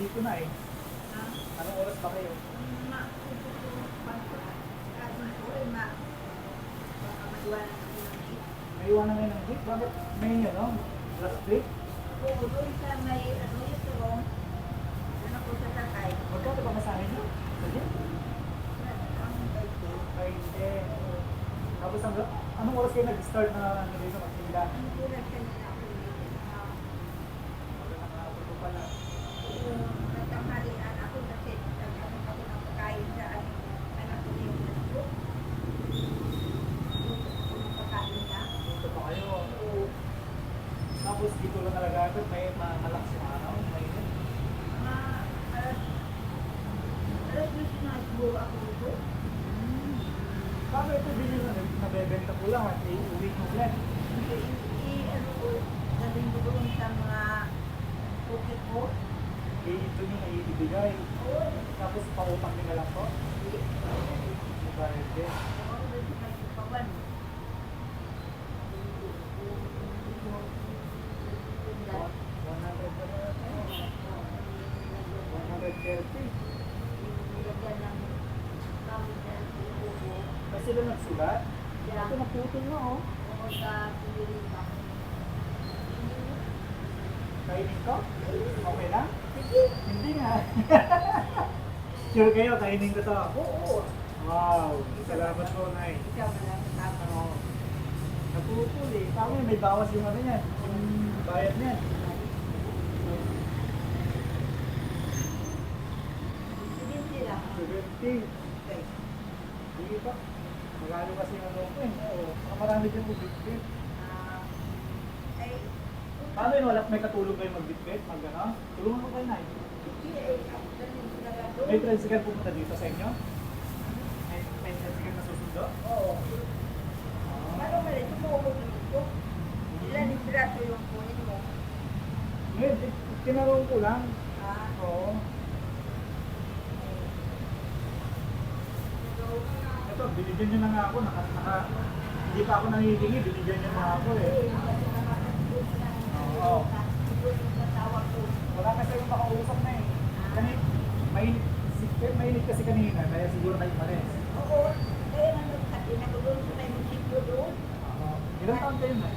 dito na eh? Ha? Anong oras pa kayo? Ma, ma, baka maiwanan ako ng jeep. May iwanan ngayon ng jeep? Bakit may ano? Last week? Oo, doon sa may, ano yung turong, ano ko sa tatay. Magkano ba masahe nyo? Jeep? Ang birthday. Ay, hindi. Tapos ang, anong oras kayo nag-start na ano dito magtinda? Ang tulad kanina ako dito. ah, Wala na nakapagpo pala. yung nagtanghalian ako kasi nagtanong ako ng pagkain sa aking anak ko yung nagpo. Yung pagkain niya. Dito pa kayo. Oo. Tapos dito lang talaga agad may ma- malakas yung araw. Mainit. Mga alas, alas gusto na siguro ako dito. Paano ito yung ano, nabebenta ko lang at iuwi ko ulit? Hindi, i- ano ko, sabihin ko doon sa mga pocket ko. Eh, ito yung naiibigay. Oo, Tapos pautang din na lang hindi. Ibayad din. Oo, dito kayo sa pawan. 130. Kasi sila nagsulat. Ito naputol na oh. Kainin ko? Okay lang? Hindi nga. sure kayo, kainin ko to. Wow. Salamat po, Nay. Ano, napupul eh. Tama may bawas yung ano yan. Yung bayad niyan. Seventy. Sige pa. Magalo kasi yung ano ko eh. Oo. Marami dyan mo bitbit. Paano yun? Wala may katulong kayo magbitbit? Mag ano? Tulungan ko kayo, Nay. May tricycle pupunta dito sa inyo? May, may tricycle na susundo? Oo. Ah. Ano ba rin? Tumulong dito. Ilan yung braso yung kunin mo? Ngayon, eh, tinanong ko lang. Ah, Oo. Ito, binigyan niyo na nga ako. Naka, naka, hindi pa ako nangihingi, binigyan niyo na ako eh. Oo. Wala kasi yung makausap na eh. Kanit, mainit, si- mainit kasi kanina, kaya siguro kayo malis. Oo. Kaya nandun sa pinagulong ko na yung sityo doon. Oo. Ilang taon kayo na?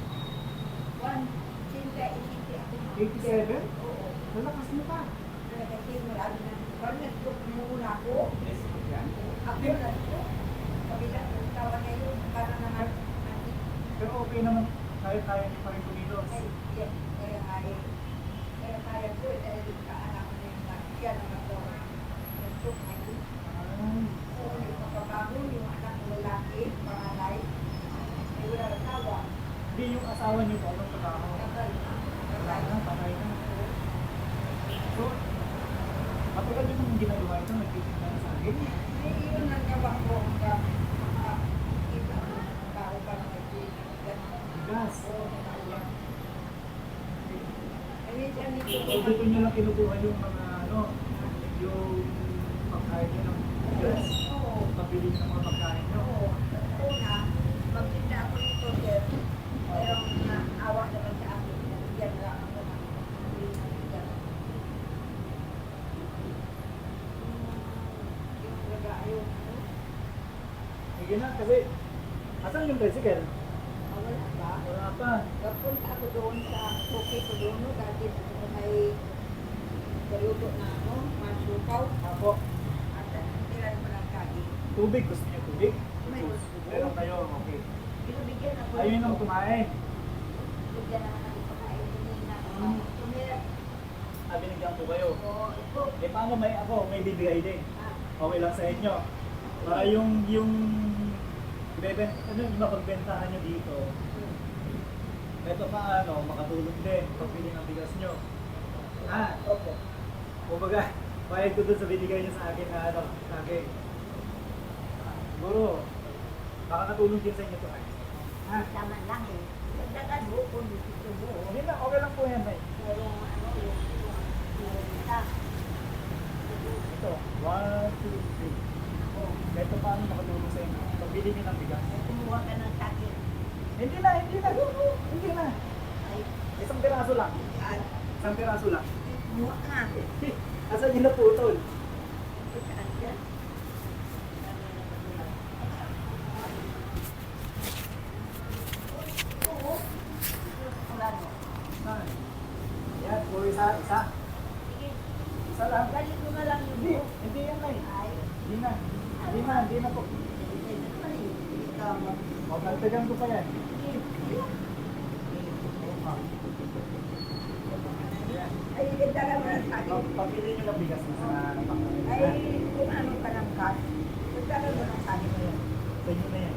One, ako. 87? Oo. Lalakas mo pa. Kasi marami na. Parang nag-stroke muna ako. Yes, yan. Ako ng na. Pero okay naman, kaya-kaya niyo pa rin kumilos. Tawa. Hindi yung asawa niyo po, anong trabaho? Wala na, patay na. So, matagal niyo nung ginagawa ito, nagtitinda na sa akin. Ay, yun ang gawa ko hanggang makakita ko ng tao pa na nagtitinda. Gas. Oo, nakayan. Ay, dito dito niyo lang kinukuha yung mga ano, yung pagkain niyo ng gas. Oo. Pabili ng mga pagkain niyo. Oo. Una, magtinda ako nito, sir. Pero naawa naman sa akin. Yan lang ako. Hindi ko. Sige na, kasi, asan yung tricycle? Ah. Napunta ako doon sa Poke ko doon? Dati sa may galuto na ano, masukaw. Ako, At tiran mo ng kain. tubig. Gusto niyo tubig? May gusto. Meron kayo, okay. Binibigyan ako. Ayun ang nito. kumain. Bigyan na ng pagkain din na. Mm. Tumira. Ah, binigyan ko kayo. Oo, ito. Eh, paano may ako, may bibigay din. Ah, Okay lang sa inyo. Para yung, yung, ibeben, ano yung mapagbentahan nyo dito, ito pa ano, makatulong din, pagbili ng bigas nyo. Ha? Opo. Kumbaga, bayad ko dun sa binigay nyo sa akin na ano, sa akin. Siguro, makakatulong din sa inyo to ay. Ha? Tama lang eh. Dagdagan mo kung gusto mo. Hindi na, okay lang po yan ay. Pero ano, yung isa. Ito, one, two, three. Oh, ito paano makatulong sa inyo. Pagbili nyo ng bigas. Kumuha ka ng. Hindi na, hindi na, hindi na. Ay, Isang piraso lang. Isang piraso lang. Muha nga. Asan yung naputol? Yan? Puro isa, isa. Isa lang. galit mo na lang yung Hindi, hindi yan na eh. Hindi na. Hindi na, hindi na po. Hindi naman eh. Hindi ka mag- O, dagdagan ko pa yan. Sige. Ah. Ay, dagdagan mo na sa akin. Pag- Pagpili nyo bigas na sa. Ay, kung ano ka ng mo na sa akin ngayon. Sa inyo na yan.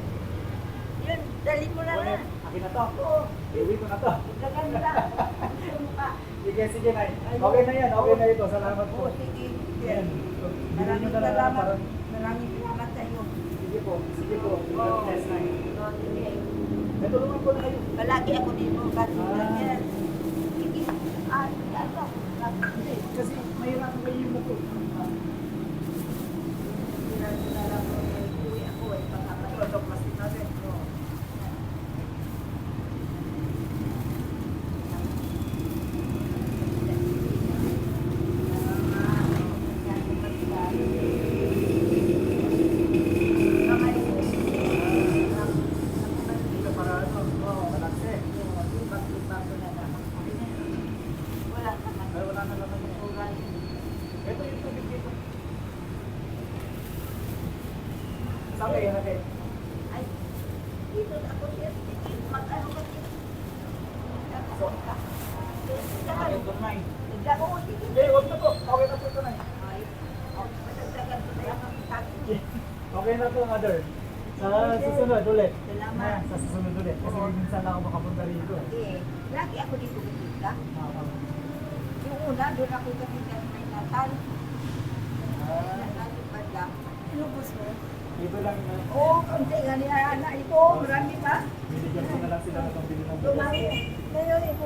Yun, dali mo na na. akin na to. Oo, Iwi ko na to. mo mo pa. Sige. Okay na yan, okay na ito. Salamat po. Oo, sige. Maraming lang salamat. Maraming salamat sa iyo. Sige po, sige po. Oo. God bless na. Oo, sige. Eh, tulungan po na kayo. Palagi ako dito kasi Ah. ganyan. Sige. Ah, ano? Hindi, kasi mahirapan kayo yung muko. Sinabi na lang ko, eh, uwi ako eh, pagkakataon. Ito, ito, plastic natin. Oo. Ito para ano, malakse. Ay, wala na naman yung ulan. Ito yung tubig dito. Saan kayo natin? Akin doon na eh. Hindi, na po. Okay na po ito eh. Okay na po, mother. Sa susunod ulit. Salamat. Ah, Sa susunod ulit. Kasi minsan ako makapunta rito. Eh, lagi ako dito bisita. Ah, ah. Yung una, doon ako kasi sa may natal. Ah, Natal pa lang. Inubos mo? Dito lang na. Oo, konti nga niya anak ito. Marami pa. Binigyan ko na lang sila ng pambili ng. Tumami. Ngayon, ito